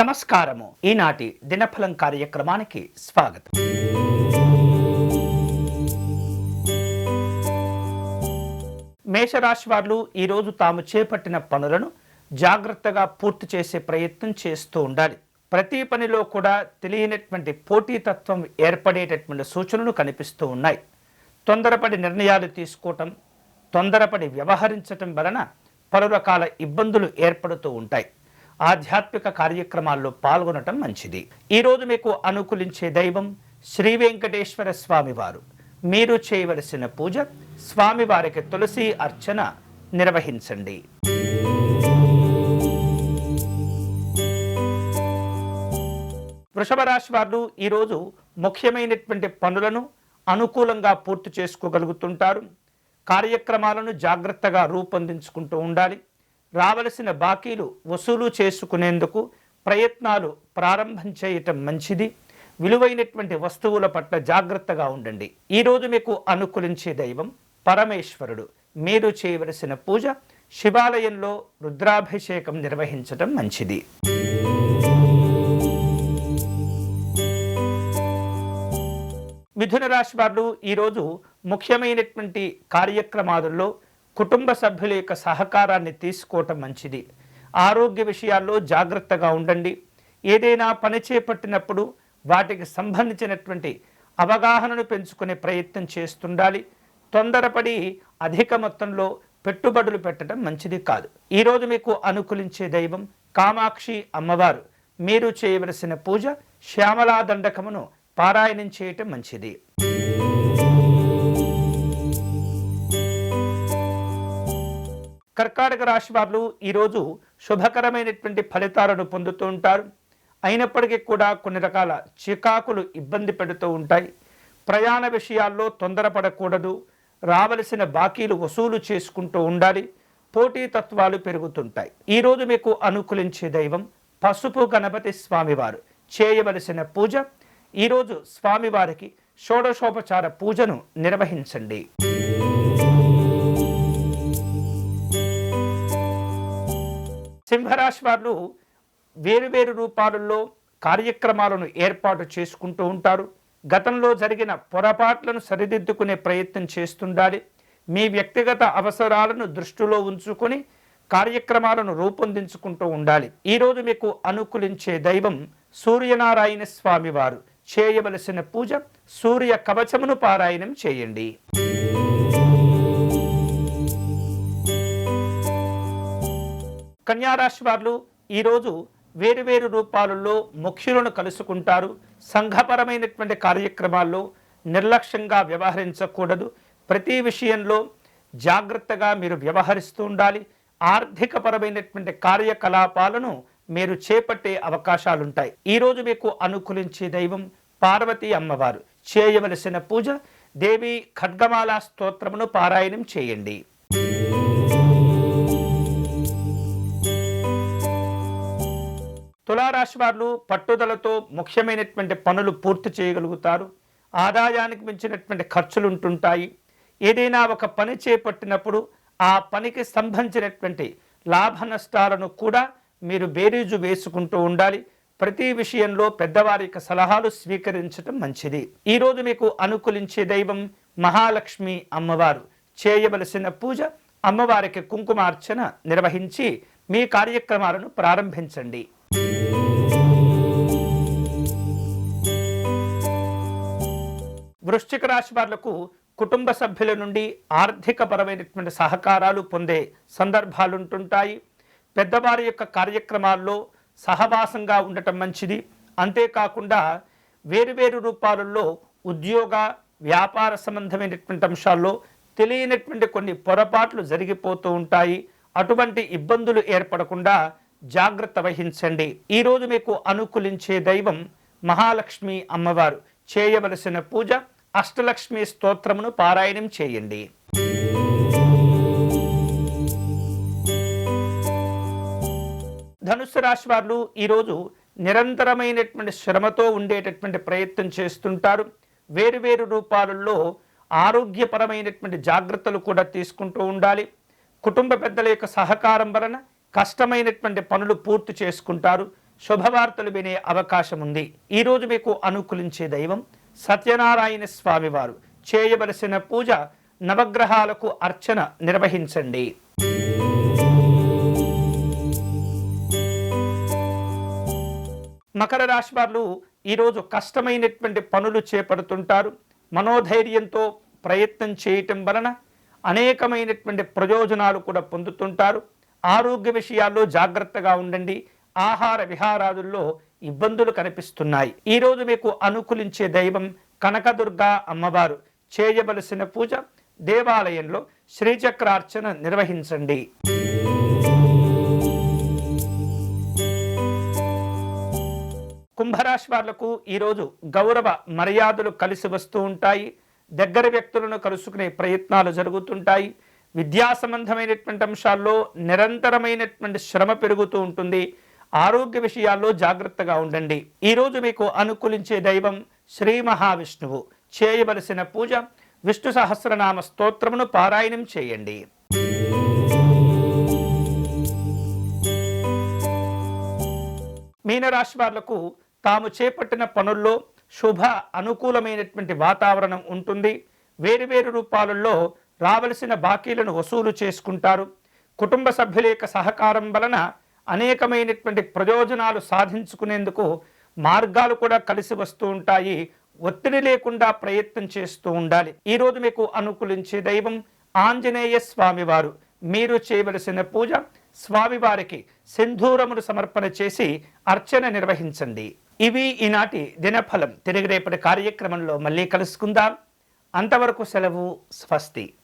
నమస్కారము. ఈనాటి దినఫలం కార్యక్రమానికి స్వాగతం. మేషరాశి వారు ఈరోజు తాము చేపట్టిన పనులను జాగ్రత్తగా పూర్తి చేసే ప్రయత్నం చేస్తూ ఉండాలి. ప్రతి పనిలో కూడా తెలియనటువంటి పోటీతత్వం ఏర్పడేటటువంటి సూచనలు కనిపిస్తూ ఉన్నాయి. తొందరపడి నిర్ణయాలు తీసుకోవటం తొందరపడి వ్యవహరించటం వలన పలు రకాల ఇబ్బందులు ఏర్పడుతూ ఉంటాయి. ఆధ్యాత్మిక కార్యక్రమాల్లో పాల్గొనటం మంచిది. ఈరోజు మీకు అనుకూలించే దైవం శ్రీ వెంకటేశ్వర స్వామివారు. మీరు చేయవలసిన పూజ స్వామివారికి తులసి అర్చన నిర్వహించండి. వృషభ రాశి వారు ఈరోజు ముఖ్యమైనటువంటి పనులను అనుకూలంగా పూర్తి చేసుకోగలుగుతుంటారు. కార్యక్రమాలను జాగ్రత్తగా రూపొందించుకుంటూ ఉండాలి. రావలసిన బాకీలు వసూలు చేసుకునేందుకు ప్రయత్నాలు ప్రారంభం చేయటం మంచిది. విలువైనటువంటి వస్తువుల పట్ల జాగ్రత్తగా ఉండండి. ఈరోజు మీకు అనుకూలించే దైవం పరమేశ్వరుడు. మీరు చేయవలసిన పూజ శివాలయంలో రుద్రాభిషేకం నిర్వహించటం మంచిది. మిథున రాశి వారు ఈరోజు ముఖ్యమైనటువంటి కార్యక్రమాలలో కుటుంబ సభ్యుల యొక్క సహకారాన్ని తీసుకోవటం మంచిది. ఆరోగ్య విషయాల్లో జాగ్రత్తగా ఉండండి. ఏదైనా పని చేపట్టినప్పుడు వాటికి సంబంధించినటువంటి అవగాహనను పెంచుకునే ప్రయత్నం చేస్తుండాలి. తొందరపడి అధిక మొత్తంలో పెట్టుబడులు పెట్టడం మంచిది కాదు. ఈరోజు మీకు అనుకూలించే దైవం కామాక్షి అమ్మవారు. మీరు చేయవలసిన పూజ శ్యామలా దండకమును పారాయణం చేయటం మంచిది. కర్కాటక రాశి వారు ఈరోజు శుభకరమైనటువంటి ఫలితాలను పొందుతూ ఉంటారు. అయినప్పటికీ కూడా కొన్ని రకాల చికాకులు ఇబ్బంది పెడుతూ ఉంటాయి. ప్రయాణ విషయాల్లో తొందరపడకూడదు. రావలసిన బాకీలు వసూలు చేసుకుంటూ ఉండాలి. పోటీ తత్వాలు పెరుగుతుంటాయి. ఈరోజు మీకు అనుకూలించే దైవం పసుపు గణపతి స్వామివారు. చేయవలసిన పూజ. ఈరోజు స్వామివారికి షోడశోపచార పూజను నిర్వహించండి. సింహరాశి వారు వేరువేరు రూపాలలో కార్యక్రమాలను ఏర్పాటు చేసుకుంటూ ఉంటారు. గతంలో జరిగిన పొరపాట్లను సరిదిద్దుకునే ప్రయత్నం చేస్తుండాలి. మీ వ్యక్తిగత అవసరాలను దృష్టిలో ఉంచుకొని కార్యక్రమాలను రూపొందించుకుంటూ ఉండాలి. ఈరోజు మీకు అనుకూలించే దైవం సూర్యనారాయణ స్వామివారు చేయవలసిన పూజ సూర్య కవచమును పారాయణం చేయండి. కన్యారాశి వారు ఈరోజు వేరువేరు రూపాలలో ముఖ్యులను కలుసుకుంటారు. సంఘపరమైనటువంటి కార్యక్రమాల్లో నిర్లక్ష్యంగా వ్యవహరించకూడదు. ప్రతి విషయంలో జాగ్రత్తగా మీరు వ్యవహరిస్తూ ఉండాలి. ఆర్థికపరమైనటువంటి కార్యకలాపాలను మీరు చేపట్టే అవకాశాలుంటాయి. ఈరోజు మీకు అనుకూలించే దైవం పార్వతీ అమ్మవారు. చేయవలసిన పూజ దేవి ఖడ్గమాల స్తోత్రమును పారాయణం చేయండి. తులారాశి వారు పట్టుదలతో ముఖ్యమైనటువంటి పనులు పూర్తి చేయగలుగుతారు. ఆదాయానికి మించినటువంటి ఖర్చులు ఉంటుంటాయి. ఏదైనా ఒక పని చేపట్టినప్పుడు ఆ పనికి సంబంధించినటువంటి లాభ నష్టాలను కూడా మీరు బేరీజు వేసుకుంటూ ఉండాలి. ప్రతి విషయంలో పెద్దవారి యొక్క సలహాలు స్వీకరించడం మంచిది. ఈరోజు మీకు అనుకూలించే దైవం మహాలక్ష్మి అమ్మవారు. చేయవలసిన పూజ అమ్మవారికి కుంకుమార్చన నిర్వహించి మీ కార్యక్రమాలను ప్రారంభించండి. వృశ్చిక రాశి వాళ్ళకు కుటుంబ సభ్యుల నుండి ఆర్థికపరమైనటువంటి సహకారాలు పొందే సందర్భాలు ఉంటుంటాయి పెద్దవారి యొక్క కార్యక్రమాల్లో సహవాసంగా ఉండటం మంచిది. అంతేకాకుండా వేరువేరు రూపాలలో ఉద్యోగ వ్యాపార సంబంధమైనటువంటి అంశాల్లో తెలియనటువంటి కొన్ని పొరపాట్లు జరిగిపోతూ ఉంటాయి. అటువంటి ఇబ్బందులు ఏర్పడకుండా జాగ్రత్త వహించండి. ఈరోజు మీకు అనుకూలించే దైవం మహాలక్ష్మి అమ్మవారు. చేయవలసిన పూజ అష్టలక్ష్మి స్తోత్రమును పారాయణం చేయండి. ధనుస్సు రాశి వారు ఈరోజు నిరంతరమైనటువంటి శ్రమతో ఉండేటటువంటి ప్రయత్నం చేస్తుంటారు. వేరువేరు రూపాలలో ఆరోగ్యపరమైనటువంటి జాగ్రత్తలు కూడా తీసుకుంటూ ఉండాలి. కుటుంబ పెద్దల యొక్క సహకారం వలన కష్టమైనటువంటి పనులు పూర్తి చేసుకుంటారు. శుభవార్తలు వినే అవకాశం ఉంది. ఈరోజు మీకు అనుకూలించే దైవం సత్యనారాయణ స్వామివారు చేయవలసిన పూజ నవగ్రహాలకు అర్చన నిర్వహించండి. మకర రాశి వారు ఈరోజు కష్టమైనటువంటి పనులు చేపడుతుంటారు. మనోధైర్యంతో ప్రయత్నం చేయటం వలన అనేకమైనటువంటి ప్రయోజనాలు కూడా పొందుతుంటారు. ఆరోగ్య విషయాల్లో జాగ్రత్తగా ఉండండి. ఆహార విహారాదుల్లో ఇబ్బందులు కనిపిస్తున్నాయి. ఈరోజు మీకు అనుకూలించే దైవం కనకదుర్గ అమ్మవారు. చేయవలసిన పూజ దేవాలయంలో శ్రీచక్రార్చన నిర్వహించండి. కుంభరాశి వాళ్ళకు ఈరోజు గౌరవ మర్యాదలు కలిసి వస్తూ ఉంటాయి. దగ్గర వ్యక్తులను కలుసుకునే ప్రయత్నాలు జరుగుతుంటాయి. విద్యా సంబంధమైనటువంటి అంశాల్లో నిరంతరమైనటువంటి శ్రమ పెరుగుతూ ఉంటుంది. ఆరోగ్య విషయాల్లో జాగ్రత్తగా ఉండండి. ఈరోజు మీకు అనుకూలించే దైవం శ్రీ మహావిష్ణువు. చేయవలసిన పూజ విష్ణు సహస్రనామ స్తోత్రమును పారాయణం చేయండి. మీనరాశి వాళ్ళకు తాము చేపట్టిన పనుల్లో శుభ అనుకూలమైనటువంటి వాతావరణం ఉంటుంది. వేరువేరు రూపాలలో రావలసిన బాకీలను వసూలు చేసుకుంటారు. కుటుంబ సభ్యుల యొక్క సహకారం వలన అనేకమైనటువంటి ప్రయోజనాలు సాధించుకునేందుకు మార్గాలు కూడా కలిసి వస్తూ ఉంటాయి. ఒత్తిడి లేకుండా ప్రయత్నం చేస్తూ ఉండాలి. ఈరోజు మీకు అనుకూలించే దైవం ఆంజనేయ స్వామివారు. మీరు చేయవలసిన పూజ స్వామివారికి సింధూరమును సమర్పణ చేసి అర్చన నిర్వహించండి. ఇవి ఈనాటి దినఫలం. తిరిగి రేపటి కార్యక్రమంలో మళ్ళీ కలుసుకుందాం. అంతవరకు సెలవు స్వస్తి.